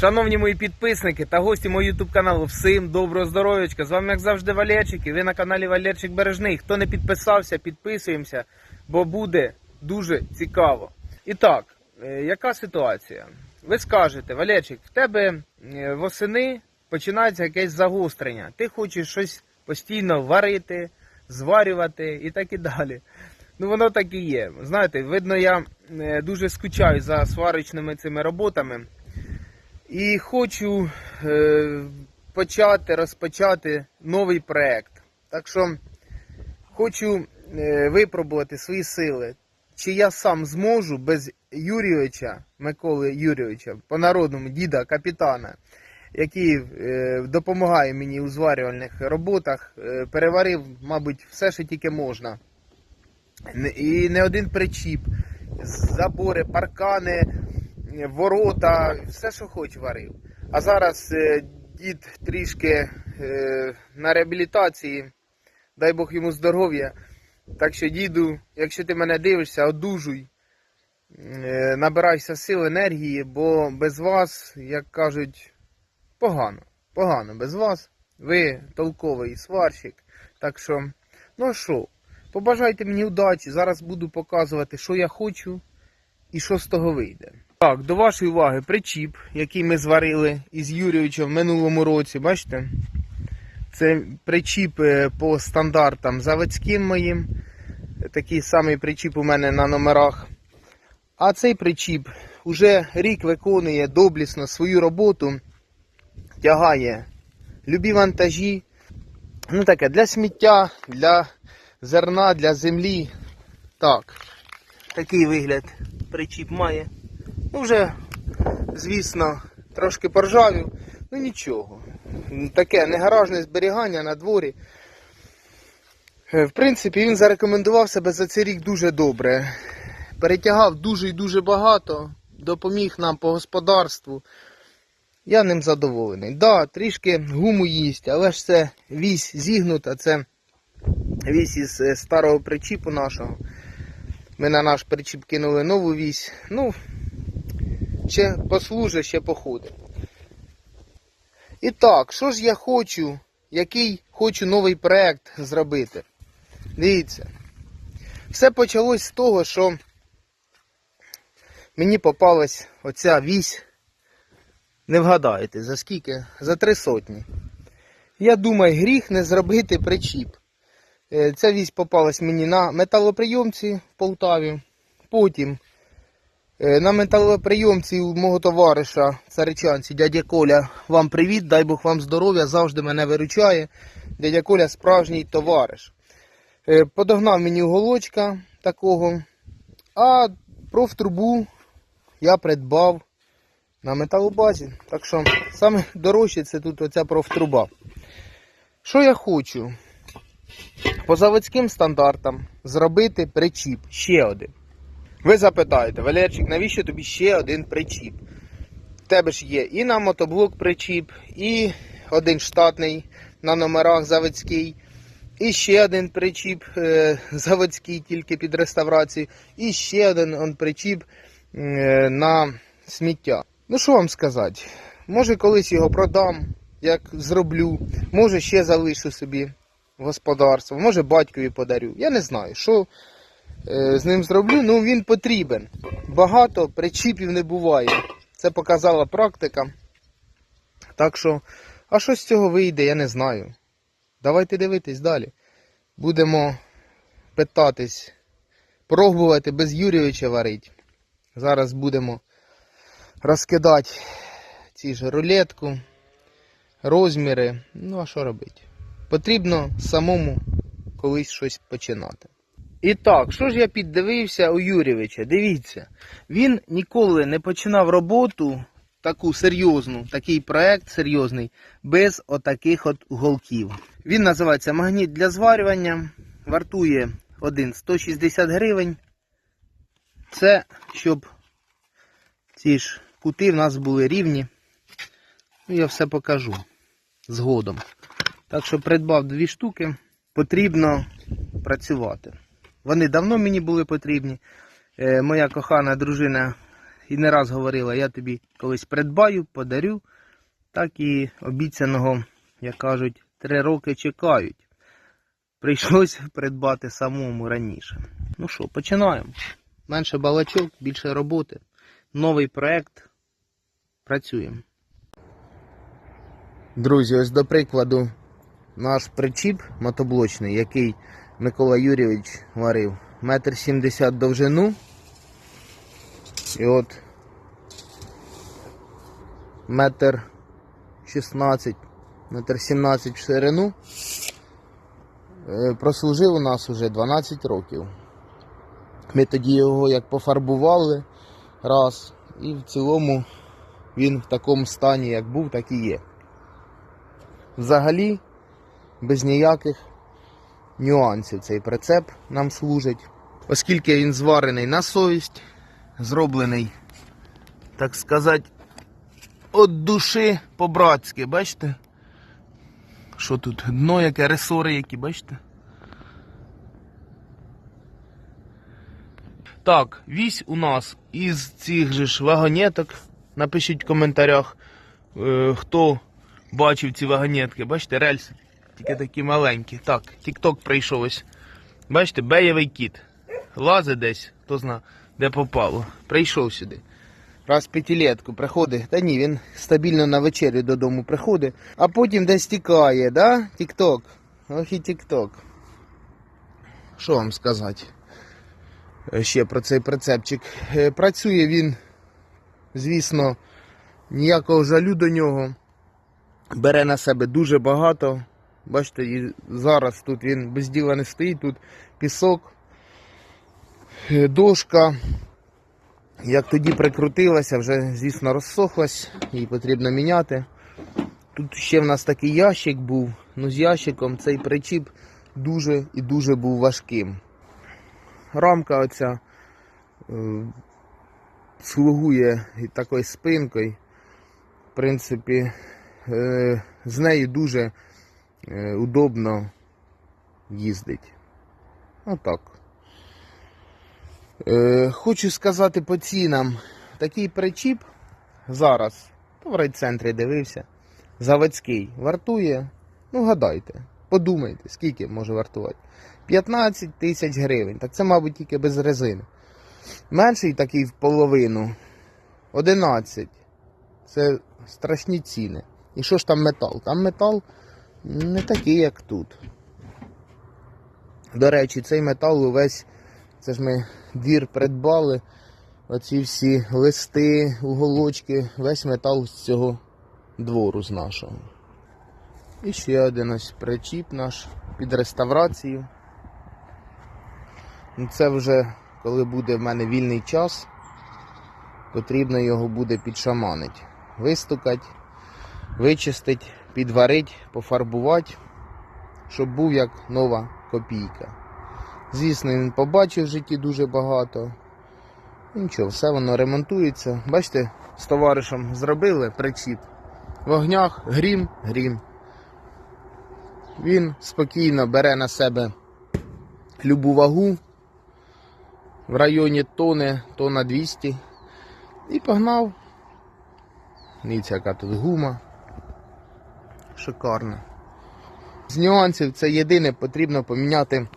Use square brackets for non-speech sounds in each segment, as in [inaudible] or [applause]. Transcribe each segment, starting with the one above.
Шановні мої підписники та гості мого ютуб каналу, всім доброго здоров'ячка. З вами, як завжди, Валерчик, і ви на каналі Валерчик Бережний. Хто не підписався, підписуємося, бо буде дуже цікаво. І так, е, яка ситуація? Ви скажете, Валерчик, в тебе восени починається якесь загострення. Ти хочеш щось постійно варити, зварювати і так і далі. Ну воно так і є. Знаєте, видно, я е, дуже скучаю за сварочними цими роботами. І хочу е, почати розпочати новий проект. Так що хочу е, випробувати свої сили. Чи я сам зможу без Юрійовича, Миколи Юрійовича, по-народному діда, капітана, який е, допомагає мені у зварювальних роботах, е, переварив, мабуть, все, що тільки можна. І не один причіп, забори, паркани, ворота, все, що хоч варив. А зараз е, дід трішки е, на реабілітації, дай Бог йому здоров'я. Так що, діду, якщо ти мене дивишся, одужуй, е, набирайся сил, енергії, бо без вас, як кажуть, погано. Погано без вас. Ви толковий сварщик. Так що, ну що? Побажайте мені удачі. Зараз буду показувати, що я хочу і що з того вийде. Так, до вашої уваги причіп, який ми зварили із Юрійовичем в минулому році. Бачите? Це причіп е, по стандартам заводським моїм. Такий самий причіп у мене на номерах. А цей причіп уже рік виконує доблісно свою роботу, тягає любі вантажі. Ну таке, для сміття, для зерна, для землі. Так, такий вигляд причіп має. Ну, вже, звісно, трошки поржавів, ну нічого. Таке не гаражне зберігання на дворі. Е, В принципі, він зарекомендував себе за цей рік дуже добре. Перетягав дуже і дуже багато, допоміг нам по господарству. Я ним задоволений. Да, трішки гуму їсть, але ж це вісь зігнута, це вісь із е, старого причіпу нашого. Ми на наш причіп кинули нову вісь. Ну, ще послужить, ще походить. І так, що ж я хочу, який хочу новий проект зробити? Дивіться. Все почалось з того, що мені попалась оця вісь. Не вгадаєте, за скільки? За три сотні. Я думаю, гріх не зробити причіп. Е, Ця вісь попалась мені на металоприйомці в Полтаві. Потім на металоприйомці у мого товариша царичанці, дядя Коля, вам привіт, дай Бог вам здоров'я, завжди мене виручає. Дядя Коля справжній товариш. Е, Подогнав мені уголочка такого, а профтрубу я придбав на металобазі. Так що саме дорожче це тут оця профтруба. Що я хочу? По заводським стандартам зробити причіп ще один. Ви запитаєте, Валерчик, навіщо тобі ще один причіп? В тебе ж є і на мотоблок причіп, і один штатний на номерах заводський, і ще один причіп е, заводський тільки під реставрацію, і ще один он, причіп е, на сміття. Ну що вам сказати? Може колись його продам, як зроблю, може ще залишу собі господарство, може батькові подарю. Я не знаю, що з ним зроблю. Ну він потрібен. Багато причіпів не буває. Це показала практика. Так що, а що з цього вийде, я не знаю. Давайте дивитись далі. Будемо питатись, пробувати без Юрійовича варити. Зараз будемо розкидати ці ж рулетку, розміри. Ну а що робити? Потрібно самому колись щось починати. І так, що ж я піддивився у Юрійовича? Дивіться, він ніколи не починав роботу таку серйозну, такий проект серйозний, без отаких от голків. Він називається магніт для зварювання, вартує один 160 гривень. Це щоб ці ж кути в нас були рівні. Ну, я все покажу згодом. Так що придбав дві штуки, потрібно працювати. Вони давно мені були потрібні. Е, моя кохана дружина і не раз говорила, я тобі колись придбаю, подарю, так і обіцяного, як кажуть, три роки чекають. Прийшлось придбати самому раніше. Ну що, починаємо. Менше балачок, більше роботи. Новий проект. Працюємо. Друзі, ось до прикладу, наш причіп мотоблочний, який Микола Юрійович варив, метр сімдесят довжину. І от метр шістнадцять, метр сімнадцять в ширину. Е, Прослужив у нас уже 12 років. Ми тоді його як пофарбували раз, і в цілому він в такому стані, як був, так і є. Взагалі, без ніяких нюансів цей прицеп нам служить, оскільки він зварений на совість, зроблений, так сказати, від душі по-братськи, бачите? Що тут? Дно яке, ресори які, бачите? Так, вісь у нас із цих же ж вагонеток. Напишіть в коментарях, е, хто бачив ці вагонетки. Бачите, рельси тільки такі маленькі. Так, тік-ток прийшов ось. Бачите, беєвий кіт. Лазить десь, хто зна, де попало. Прийшов сюди. Раз п'ятилетку приходить. Та ні, він стабільно на вечерю додому приходить, а потім десь тікає, да? Тік-ток. Ох і тік-ток. Що вам сказати? Е, Ще про цей прицепчик. Е, Працює він, звісно, ніякого жалю до нього. Бере на себе дуже багато. Бачите, і зараз тут він без діла не стоїть, тут пісок, е, дошка. Як тоді прикрутилася, вже, звісно, розсохлась, її потрібно міняти. Тут ще в нас такий ящик був, ну з ящиком цей причіп дуже і дуже був важким. Рамка оця е, слугує і такою спинкою. В принципі, е, з нею дуже удобно їздить. Отак. Е, хочу сказати по цінам. Такий причіп зараз, в райцентрі дивився, заводський, вартує, ну гадайте, подумайте, скільки може вартувати. 15 тисяч гривень. Так це, мабуть, тільки без резини. Менший такий в половину 11. Це страшні ціни. І що ж там метал? Там метал не такий, як тут. До речі, цей метал увесь, це ж ми двір придбали. Оці всі листи, уголочки, весь метал з цього двору з нашого. І ще один ось причіп наш під реставрацію. Ну, Це вже коли буде в мене вільний час, потрібно його буде підшаманити. Вистукати, вичистити, підварити, пофарбувати, щоб був як нова копійка. Звісно, він побачив в житті дуже багато. Нічого, все воно ремонтується. Бачите, з товаришем зробили причіп. В огнях грім, грім. Він спокійно бере на себе любу вагу в районі тони, тона 200. І погнав. Дивіться, яка тут гума. Шикарна. З нюансів це єдине потрібно поміняти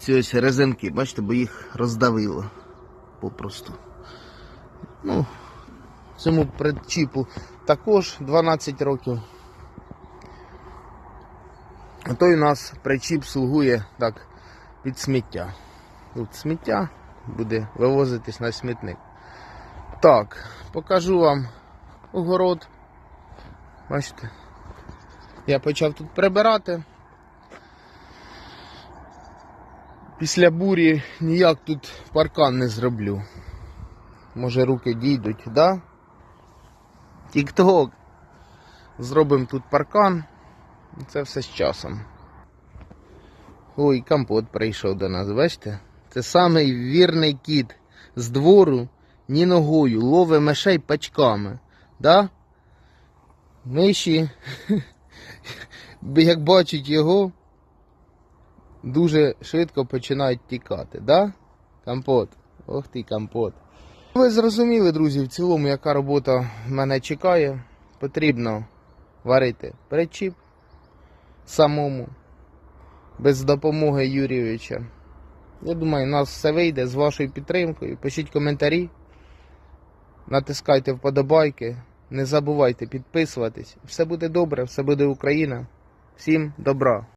ці ось резинки, бачите, бо їх роздавило попросту. Ну, цьому причіпу також 12 років. А той у нас причіп слугує так під сміття. Тут сміття буде вивозитись на смітник. Так, покажу вам огород. Бачите, я почав тут прибирати. Після бурі ніяк тут паркан не зроблю. Може руки дійдуть, да? Тік-ток. Зробимо тут паркан. Це все з часом. Ой, компот прийшов до нас, бачите? Це самий вірний кіт з двору, ні ногою, ловить мишей пачками. Да? Миші, [laughs] як бачать його, дуже швидко починають тікати, да? Компот. Ох ти компот. Ви зрозуміли, друзі, в цілому, яка робота мене чекає. Потрібно варити причіп самому, без допомоги Юрійовича. Я думаю, у нас все вийде з вашою підтримкою. Пишіть коментарі, натискайте вподобайки, не забувайте підписуватись. Все буде добре, все буде Україна. Всім добра!